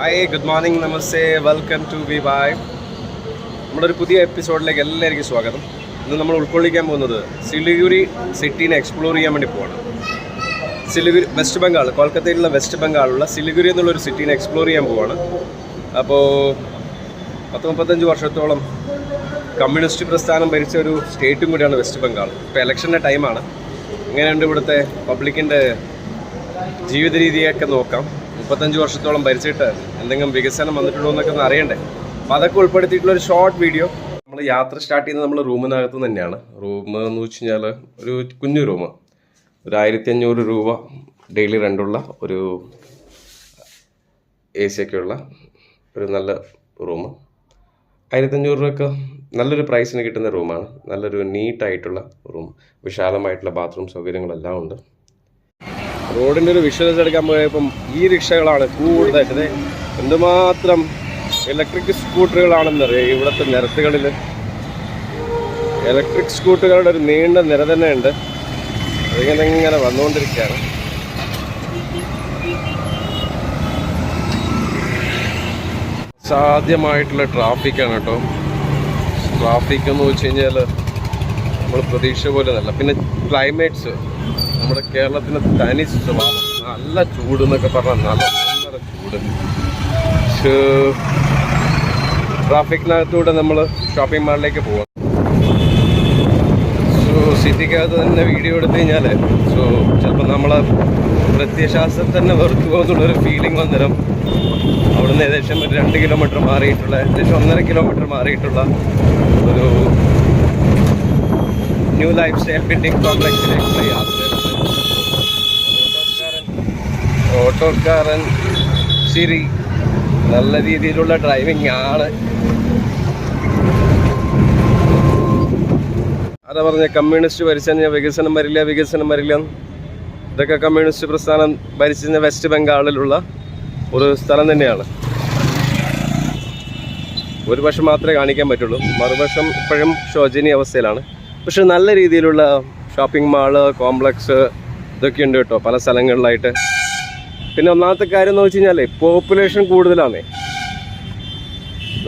Hi good morning namaste welcome to B bye നമ്മുടെ ഒരു പുതിയ എപ്പിസോഡിലേക്ക് എല്ലാവർക്കും സ്വാഗതം. ഇന്ന് നമ്മൾ ഉൾക്കൊള്ളിക്കാൻ പോകുന്നത് സിലിഗുരി സിറ്റീനെ എക്സ്പ്ലോർ ചെയ്യാൻ വേണ്ടി പോവാണ്. സിലിഗുരി വെസ്റ്റ് ബംഗാൾ കൊൽക്കത്തയിലുള്ള വെസ്റ്റ് ബംഗാളിലുള്ള സിലിഗുരി എന്നുള്ളൊരു സിറ്റീനെ എക്സ്പ്ലോർ ചെയ്യാൻ പോവാണ്. അപ്പോൾ പത്ത് മുപ്പത്തഞ്ച് വർഷത്തോളം കമ്മ്യൂണിസ്റ്റ് പ്രസ്ഥാനം ഭരിച്ച ഒരു സ്റ്റേറ്റും കൂടിയാണ് വെസ്റ്റ് ബംഗാൾ ഇപ്പോൾ ഇലക്ഷന്റെ ടൈമാണ് എങ്ങനെയുണ്ട് ഇവിടുത്തെ പബ്ലിക്കിന്റെ ജീവിത രീതിയൊക്കെ നോക്കാം. മുപ്പത്തഞ്ച് വർഷത്തോളം ഭരിച്ചിട്ട് എന്തെങ്കിലും വികസനം വന്നിട്ടുണ്ടോ എന്നൊക്കെ ഒന്ന് അറിയണ്ടേ? അപ്പോൾ അതൊക്കെ ഉൾപ്പെടുത്തിയിട്ടുള്ള ഒരു ഷോർട്ട് വീഡിയോ നമ്മൾ യാത്ര സ്റ്റാർട്ട് ചെയ്യുന്നത് നമ്മൾ റൂമിനകത്ത് തന്നെയാണ്. റൂം എന്ന് വെച്ച് കഴിഞ്ഞാൽ ഒരു കുഞ്ഞു റൂം. ഒരു ആയിരത്തി അഞ്ഞൂറ് രൂപ ഡെയിലി റെന്റുള്ള ഒരു എ സി ഒക്കെ ഉള്ള ഒരു നല്ല റൂം. ആയിരത്തഞ്ഞൂറ് രൂപയൊക്കെ നല്ലൊരു പ്രൈസിന് കിട്ടുന്ന റൂമാണ്. നല്ലൊരു നീറ്റായിട്ടുള്ള റൂം. വിശാലമായിട്ടുള്ള ബാത്റൂം സൗകര്യങ്ങളെല്ലാം ഉണ്ട്. റോഡിന്റെ ഒരു വിഷ്വൽസ് എടുക്കാൻ പോയപ്പം ഈ റിക്ഷകളാണ് കൂടുതലായിട്ട്. എന്തുമാത്രം ഇലക്ട്രിക് സ്കൂട്ടറുകളാണെന്നറിയാം ഇവിടുത്തെ നിരത്തുകളിൽ ഇലക്ട്രിക് സ്കൂട്ടറുകളുടെ ഒരു നീണ്ട നിര തന്നെ ഉണ്ട് അതിങ്ങനെ ഇങ്ങനെ വന്നുകൊണ്ടിരിക്കുകയാണ്. സാധ്യമായിട്ടുള്ള ട്രാഫിക്കാണ് കേട്ടോ. ട്രാഫിക് എന്ന് വെച്ച് കഴിഞ്ഞാൽ നമ്മൾ പ്രതീക്ഷ പോലെ നല്ല പിന്നെ ക്ലൈമറ്റ്സ് നമ്മുടെ കേരളത്തിന് തനി സ്വഭാവം. നല്ല ചൂട് എന്നൊക്കെ പറഞ്ഞാൽ നല്ല നല്ല ചൂട്. ട്രാഫിക്കിനകത്തൂടെ നമ്മൾ ഷോപ്പിംഗ് മാളിലേക്ക് പോകാം സോ സിറ്റിക്കകത്ത് തന്നെ വീഡിയോ എടുത്തു കഴിഞ്ഞാൽ സോ ചിലപ്പോൾ നമ്മളെ പ്രത്യശാസ്ത്രം തന്നെ വെറുത്തു പോകുന്നുള്ളൊരു ഫീലിംഗ് വന്നിരം. അവിടുന്ന് ഏകദേശം ഒരു രണ്ട് കിലോമീറ്റർ മാറിയിട്ടുള്ള ഏകദേശം ഒന്നര കിലോമീറ്റർ മാറിയിട്ടുള്ള ഒരു ന്യൂ ലൈഫ് സ്റ്റൈൽ ബിൽഡിംഗ് കോംപ്ലക്സിലേക്കുള്ള യാത്ര ഓട്ടോക്കാരൻ ശരി നല്ല രീതിയിലുള്ള ഡ്രൈവിംഗ് ആണ്. അതാ പറഞ്ഞ? കമ്മ്യൂണിസ്റ്റ് ഭരിച്ച വികസനം വരില്ല വികസനം വരില്ല. ഇതൊക്കെ കമ്മ്യൂണിസ്റ്റ് പ്രസ്ഥാനം ഭരിച്ചിരുന്ന വെസ്റ്റ് ബംഗാളിലുള്ള ഒരു സ്ഥലം തന്നെയാണ്. ഒരു വശം മാത്രമേ കാണിക്കാൻ പറ്റുള്ളൂ. മറുവശം ഇപ്പോഴും ശോചനീയ അവസ്ഥയിലാണ്. പക്ഷെ നല്ല രീതിയിലുള്ള ഷോപ്പിംഗ് മാൾ കോംപ്ലക്സ് ഇതൊക്കെ ഉണ്ട് കേട്ടോ പല സ്ഥലങ്ങളിലായിട്ട്. പിന്നെ ഒന്നാമത്തെ കാര്യം എന്ന് വെച്ച് കഴിഞ്ഞാൽ പോപ്പുലേഷൻ കൂടുതലാണേ.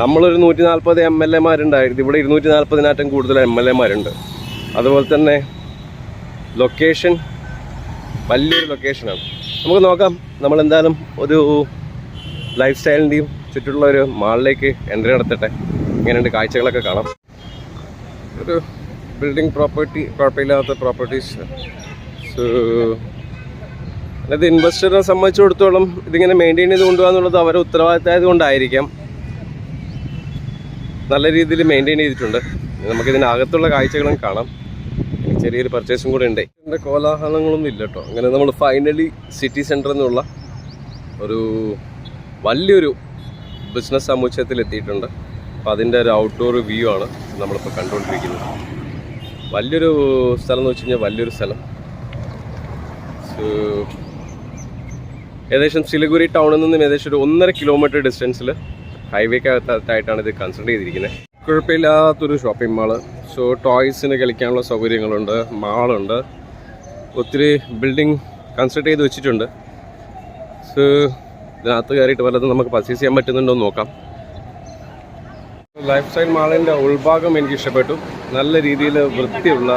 നമ്മളൊരു നൂറ്റി നാൽപ്പത് എം എൽ എമാരുണ്ടായിരുന്നു. ഇവിടെ ഇരുന്നൂറ്റി നാൽപ്പതിനാറ്റം കൂടുതൽ എം എൽ എമാരുണ്ട്. അതുപോലെ തന്നെ ലൊക്കേഷൻ വലിയൊരു ലൊക്കേഷനാണ്. നമുക്ക് നോക്കാം നമ്മൾ എന്തായാലും ഒരു ലൈഫ് സ്റ്റൈലിന്റെയും ചുറ്റുള്ള ഒരു മാളിലേക്ക് എൻട്രി നടത്തട്ടെ. ഇങ്ങനെയുണ്ട് കാഴ്ചകളൊക്കെ കാണാം. ഒരു ബിൽഡിംഗ് പ്രോപ്പർട്ടി കുഴപ്പമില്ലാത്ത പ്രോപ്പർട്ടീസ് സോ അതായത് ഇൻവെസ്റ്ററിനെ സംബന്ധിച്ചിടത്തോളം ഇതിങ്ങനെ മെയിന്റെയിൻ ചെയ്ത് കൊണ്ടുപോകാന്നുള്ളത് അവരുടെ ഉത്തരവാദിത്തമായത് കൊണ്ടായിരിക്കാം. നല്ല രീതിയിൽ മെയിന്റെയിൻ ചെയ്തിട്ടുണ്ട്. നമുക്ക് ഇതിനകത്തുള്ള കാഴ്ചകളും കാണാം. ചെറിയൊരു പർച്ചേസും കൂടെ ഉണ്ട്. ഇതിന്റെ കോലാഹലങ്ങളൊന്നും ഇല്ല കേട്ടോ. അങ്ങനെ നമ്മൾ ഫൈനലി സിറ്റി സെന്റർ എന്നുള്ള ഒരു വലിയൊരു ബിസിനസ് സമുച്ചയത്തിൽ എത്തിയിട്ടുണ്ട് അപ്പോൾ അതിന്റെ ഒരു ഔട്ട്ഡോർ വ്യൂ ആണ് നമ്മളിപ്പോൾ കണ്ടുകൊണ്ടിരിക്കുന്നത്. വലിയൊരു സ്ഥലം എന്ന് വെച്ച് കഴിഞ്ഞാൽ വലിയൊരു സ്ഥലം. ഏകദേശം സിലിഗുരി ടൗണിൽ നിന്നും ഏകദേശം ഒരു ഒന്നര കിലോമീറ്റർ ഡിസ്റ്റൻസിൽ ഹൈവേക്കകത്തായിട്ടാണ് ഇത് കൺസിഡർ ചെയ്തിരിക്കുന്നത് കുഴപ്പമില്ലാത്തൊരു ഷോപ്പിംഗ് മാൾ സോ ടോയ്സിന് കളിക്കാനുള്ള സൗകര്യങ്ങളുണ്ട് മാളുണ്ട് ഒത്തിരി ബിൽഡിംഗ് കൺസ്ട്രക്ട് ചെയ്ത് വെച്ചിട്ടുണ്ട്. സോ ഇതിനകത്ത് കയറിയിട്ട് വല്ലതും നമുക്ക് പർച്ചേസ് ചെയ്യാൻ പറ്റുന്നുണ്ടോ എന്ന് നോക്കാം. ലൈഫ് സ്റ്റൈൽ മാളിന്റെ ഉൾഭാഗം എനിക്ക് ഇഷ്ടപ്പെട്ടു നല്ല രീതിയിൽ വൃത്തിയുള്ള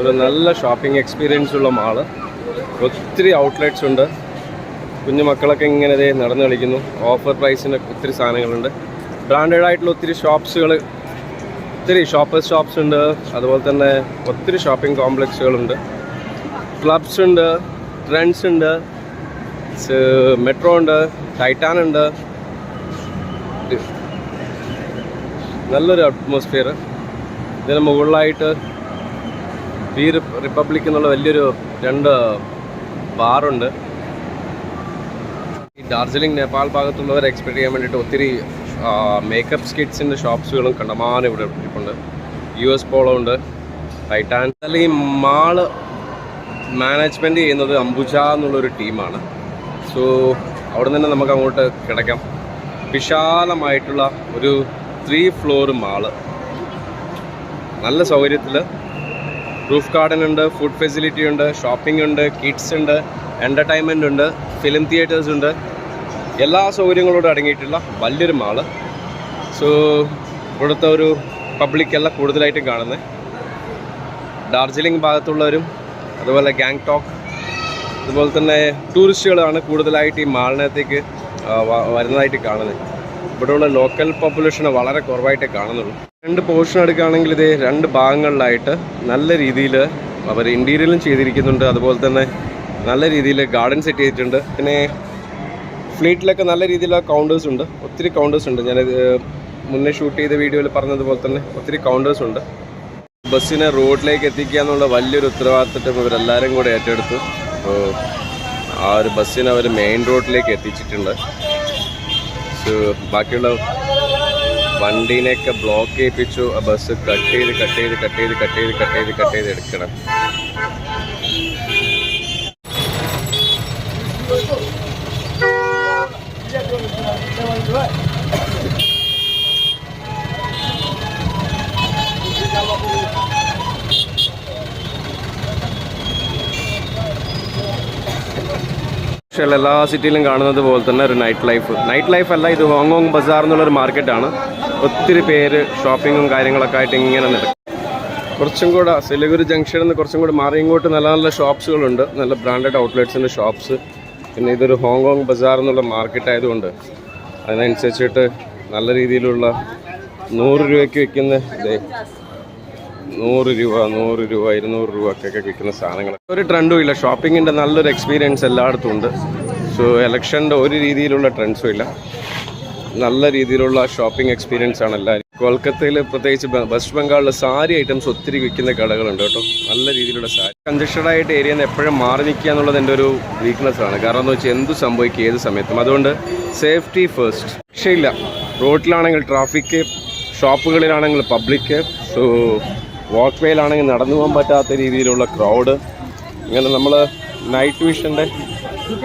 ഒരു നല്ല ഷോപ്പിംഗ് എക്സ്പീരിയൻസ് ഉള്ള മാൾ. ഒത്തിരി ഔട്ട്ലെറ്റ്സ് ഉണ്ട്. കുഞ്ഞു മക്കളൊക്കെ ഇങ്ങനെ ദേ നടന്നു കളിക്കുന്നു. ഓഫർ പ്രൈസിന് ഒത്തിരി സാധനങ്ങളുണ്ട്. ബ്രാൻഡഡ് ആയിട്ടുള്ള ഒത്തിരി ഷോപ്സുകൾ ഒത്തിരി ഷോപ്പേഴ്സ് ഷോപ്സ് ഉണ്ട്. അതുപോലെ തന്നെ ഒത്തിരി ഷോപ്പിംഗ് കോംപ്ലക്സുകളുണ്ട് ക്ലബ്സ് ഉണ്ട് ട്രെൻഡ്സ് ഉണ്ട്. മെട്രോ ഉണ്ട് ടൈറ്റാൻ ഉണ്ട്. നല്ലൊരു അറ്റ്മോസ്ഫിയർ ഇതിന് മുകളിലായിട്ട് ബി റിപ്പബ്ലിക് എന്നുള്ള വലിയൊരു രണ്ട് ബാറുണ്ട്. ഈ ഡാർജിലിംഗ് നേപ്പാൾ ഭാഗത്തുള്ളവരെ എക്സ്പെക്ട് ചെയ്യാൻ വേണ്ടിയിട്ട് ഒത്തിരി മേക്കപ്പ് സ്കിറ്റ്സിന്റെ ഷോപ്സുകളും കണ്ടമാനം ഇവിടെ ഇരിപ്പുണ്ട്. യു എസ് പോളോ ഉണ്ട്. ടൈറ്റാൻ അതിൽ ഈ മാൾ മാനേജ്മെന്റ് ചെയ്യുന്നത് അംബുജ എന്നുള്ളൊരു ടീമാണ് സോ അവിടെ നിന്ന് നമുക്ക് അങ്ങോട്ട് കിടക്കാം. വിശാലമായിട്ടുള്ള ഒരു ത്രീ ഫ്ലോർ മാൾ. നല്ല സൗകര്യത്തിൽ റൂഫ് ഗാർഡൻ ഉണ്ട് ഫുഡ് ഫെസിലിറ്റി ഉണ്ട് ഷോപ്പിംഗ് ഉണ്ട് കിഡ്സ് ഉണ്ട് എന്റർടൈൻമെന്റ് ഉണ്ട് ഫിലിം തിയേറ്റേഴ്സ് ഉണ്ട്. എല്ലാ സൗകര്യങ്ങളോടും അടങ്ങിയിട്ടുള്ള വലിയൊരു മാൾ. സോ ഇവിടുത്തെ ഒരു പബ്ലിക്കല്ല കൂടുതലായിട്ടും കാണുന്നത് ഡാർജിലിംഗ് ഭാഗത്തുള്ളവരും അതുപോലെ ഗാങ്ടോക്ക് അതുപോലെ തന്നെ ടൂറിസ്റ്റുകളാണ് കൂടുതലായിട്ട് ഈ മാളിനകത്തേക്ക് വരുന്നതായിട്ട് കാണുന്നത് ഇവിടെയുള്ള ലോക്കൽ പോപ്പുലേഷൻ വളരെ കുറവായിട്ട് കാണുന്നുള്ളൂ. രണ്ട് പോർഷൻ എടുക്കുകയാണെങ്കിൽ ഇത് രണ്ട് ഭാഗങ്ങളിലായിട്ട് നല്ല രീതിയിൽ അവർ ഇന്റീരിയലും ചെയ്തിരിക്കുന്നുണ്ട്. അതുപോലെ തന്നെ നല്ല രീതിയിൽ ഗാർഡൻ സെറ്റ് ചെയ്തിട്ടുണ്ട്. പിന്നെ ഫ്ലീറ്റിലൊക്കെ നല്ല രീതിയിലുള്ള കൗണ്ടേഴ്സ് ഉണ്ട്. ഒത്തിരി കൗണ്ടേഴ്സ് ഉണ്ട്. ഞാനിത് മുന്നേ ഷൂട്ട് ചെയ്ത വീഡിയോയിൽ പറഞ്ഞതുപോലെ തന്നെ ഒത്തിരി കൗണ്ടേഴ്സ് ഉണ്ട്. ബസ്സിനെ റോഡിലേക്ക് എത്തിക്കുക എന്നുള്ള വലിയൊരു ഉത്തരവാദിത്തം ഇവരെല്ലാവരും കൂടെ ഏറ്റെടുത്തു. അപ്പോൾ ആ ഒരു ബസ്സിനെ അവർ മെയിൻ റോഡിലേക്ക് എത്തിച്ചിട്ടുണ്ട്. ബാക്കിയുള്ള വണ്ടീനെയൊക്കെ ബ്ലോക്ക് ചെയ്യിപ്പിച്ചു ആ ബസ് കട്ട് ചെയ്ത് കട്ട് ചെയ്ത് കട്ട് ചെയ്ത് കട്ട് ചെയ്ത് കട്ട് ചെയ്ത് കട്ട് ചെയ്ത് എടുക്കണം. പക്ഷേ എല്ലാ സിറ്റിയിലും കാണുന്നത് പോലെ തന്നെ ഒരു നൈറ്റ് ലൈഫ് നൈറ്റ് ലൈഫ് അല്ല ഇത് ഹോങ്കോങ് ബസാർ എന്നുള്ളൊരു മാർക്കറ്റാണ് ഒത്തിരി പേര് ഷോപ്പിങ്ങും കാര്യങ്ങളൊക്കെ ആയിട്ട് ഇങ്ങനെ നടക്കും. കുറച്ചും കൂടെ സിലിഗുരി ജംഗ്ഷനിൽ നിന്ന് കുറച്ചും കൂടെ മാറി ഇങ്ങോട്ട് നല്ല നല്ല ഷോപ്സുകളുണ്ട് നല്ല ബ്രാൻഡഡ് ഔട്ട്ലെറ്റ്സിന്റെ ഷോപ്സ് പിന്നെ ഇതൊരു ഹോങ്കോങ് ബസാർ എന്നുള്ള മാർക്കറ്റ് ആയതുകൊണ്ട് അതിനനുസരിച്ചിട്ട് നല്ല രീതിയിലുള്ള നൂറ് രൂപയ്ക്ക് വിൽക്കുന്ന ദേ നൂറ് രൂപ നൂറ് രൂപ ഇരുന്നൂറ് രൂപ ഒക്കെ വിൽക്കുന്ന സാധനങ്ങൾ ഒരു ട്രെൻഡും ഇല്ല. ഷോപ്പിങ്ങിന്റെ നല്ലൊരു എക്സ്പീരിയൻസ് എല്ലായിടത്തും ഉണ്ട്. സോ ഇലക്ഷന്റെ ഒരു രീതിയിലുള്ള ട്രെൻഡ്സും ഇല്ല. നല്ല രീതിയിലുള്ള ഷോപ്പിംഗ് എക്സ്പീരിയൻസ് ആണ് എല്ലാവരും കൊൽക്കത്തയിൽ പ്രത്യേകിച്ച് വെസ്റ്റ് ബംഗാളിൽ സാരി ഐറ്റംസ് ഒത്തിരി വിൽക്കുന്ന കടകളുണ്ട് കേട്ടോ. നല്ല രീതിയിലുള്ള സാരി. കൺജസ്റ്റഡ് ആയിട്ട് ഏരിയയിൽ നിന്ന് എപ്പോഴും മാറി നിൽക്കുക എന്നുള്ളത് എന്റെ ഒരു വീക്ക്നെസ് ആണ്. കാരണം എന്ന് വെച്ചാൽ എന്ത് സംഭവിക്കും ഏത് സമയത്തും. അതുകൊണ്ട് സേഫ്റ്റി ഫസ്റ്റ് രക്ഷയില്ല. റോഡിലാണെങ്കിൽ ട്രാഫിക് ഷോപ്പുകളിലാണെങ്കിൽ പബ്ലിക് സോ വാക്ക് വേയിലാണെങ്കിൽ നടന്നു പോകാൻ പറ്റാത്ത രീതിയിലുള്ള ക്രൗഡ് ഇങ്ങനെ നമ്മൾ നൈറ്റ് വിഷന്റെ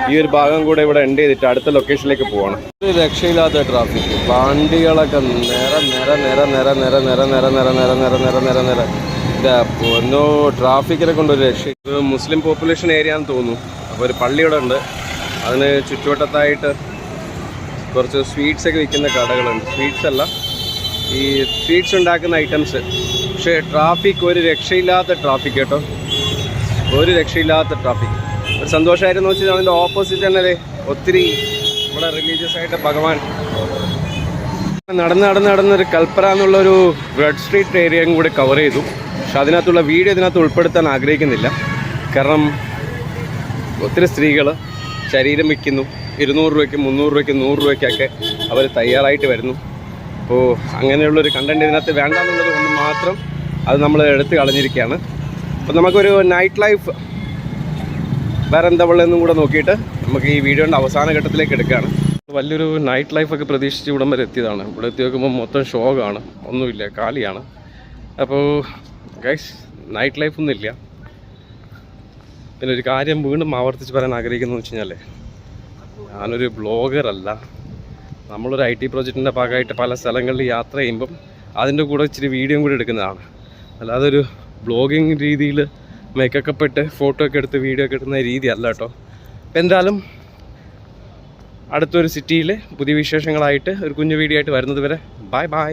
ഈ ഒരു ഭാഗം കൂടെ ഇവിടെ എൻഡ് ചെയ്തിട്ട് അടുത്ത ലൊക്കേഷനിലേക്ക് പോകണം ഒരു രക്ഷയില്ലാത്ത ട്രാഫിക് വണ്ടികളൊക്കെ നിര നിര നിര നിര നിര നിര നിര നിര നിര നിര നിര നിര നിര പൊന്നോ ട്രാഫിക്കിനെ കൊണ്ടൊരു രക്ഷ മുസ്ലിം പോപ്പുലേഷൻ ഏരിയ എന്ന് തോന്നുന്നു അപ്പോൾ ഒരു പള്ളി ഇവിടെ ഉണ്ട് അതിന് ചുറ്റുവട്ടത്തായിട്ട് കുറച്ച് സ്വീറ്റ്സൊക്കെ വിൽക്കുന്ന കടകളുണ്ട് സ്വീറ്റ്സ് അല്ല ഈ സ്വീറ്റ്സ് ഉണ്ടാക്കുന്ന ഐറ്റംസ് പക്ഷേ ട്രാഫിക് ഒരു രക്ഷയില്ലാത്ത ട്രാഫിക് കേട്ടോ. ഒരു രക്ഷയില്ലാത്ത ട്രാഫിക് ഒരു സന്തോഷമായിരുന്നു വെച്ചാൽ അതിന്റെ ഓപ്പോസിറ്റ് തന്നെ ഒത്തിരി നമ്മുടെ റിലീജിയസ് ആയിട്ട് ഭഗവാൻ നടന്ന് നടന്ന് നടന്നൊരു കൽപ്പറ എന്നുള്ളൊരു റെഡ് സ്ട്രീറ്റ് ഏരിയയും കൂടി കവർ ചെയ്തു. പക്ഷെ അതിനകത്തുള്ള വീഡിയോ ഇതിനകത്ത് ഉൾപ്പെടുത്താൻ ആഗ്രഹിക്കുന്നില്ല. കാരണം ഒത്തിരി സ്ത്രീകൾ ശരീരം വിൽക്കുന്നു ഇരുന്നൂറ് രൂപയ്ക്ക് മുന്നൂറ് രൂപയ്ക്ക് നൂറ് രൂപയ്ക്കൊക്കെ അവർ തയ്യാറായിട്ട് വരുന്നു. അപ്പോൾ അങ്ങനെയുള്ളൊരു കണ്ടന്റ് ഇതിനകത്ത് വേണ്ട എന്നുള്ളത് കൊണ്ട് മാത്രം അത് നമ്മൾ എടുത്ത് കളഞ്ഞിരിക്കുകയാണ്. അപ്പോൾ നമുക്കൊരു നൈറ്റ് ലൈഫ് വേറെ എന്താ ഉള്ളതെന്നും കൂടെ നോക്കിയിട്ട് നമുക്ക് ഈ വീഡിയോന്റെ അവസാന ഘട്ടത്തിലേക്ക് എടുക്കുകയാണ്. വലിയൊരു നൈറ്റ് ലൈഫൊക്കെ പ്രതീക്ഷിച്ച് ഇവിടം വരെ എത്തിയതാണ്. ഇവിടെ എത്തി നോക്കുമ്പോൾ മൊത്തം ഷോകാണ് ഒന്നുമില്ല കാലിയാണ്. അപ്പോൾ ഗൈസ് നൈറ്റ് ലൈഫ് ഇല്ല. പിന്നെ ഒരു കാര്യം വീണ്ടും ആവർത്തിച്ച് പറയാൻ ആഗ്രഹിക്കുന്നത് വെച്ച് കഴിഞ്ഞാൽ ഞാനൊരു ബ്ലോഗറല്ല നമ്മളൊരു ഐ ടി പ്രോജക്റ്റിന്റെ ഭാഗമായിട്ട് പല സ്ഥലങ്ങളിൽ യാത്ര ചെയ്യുമ്പം അതിന്റെ കൂടെ ഇച്ചിരി വീഡിയോയും കൂടി എടുക്കുന്നതാണ്. അല്ലാതെ ഒരു ബ്ലോഗിങ് രീതിയിൽ മേക്കപ്പ് പെട്ട് ഫോട്ടോ ഒക്കെ എടുത്ത് വീഡിയോ ഒക്കെ എടുക്കുന്ന രീതി അല്ല കേട്ടോ. അപ്പം എന്തായാലും അടുത്തൊരു സിറ്റിയിൽ പുതിയ വിശേഷങ്ങളായിട്ട് ഒരു കുഞ്ഞു വീഡിയോ ആയിട്ട് വരുന്നത് വരെ. Bye bye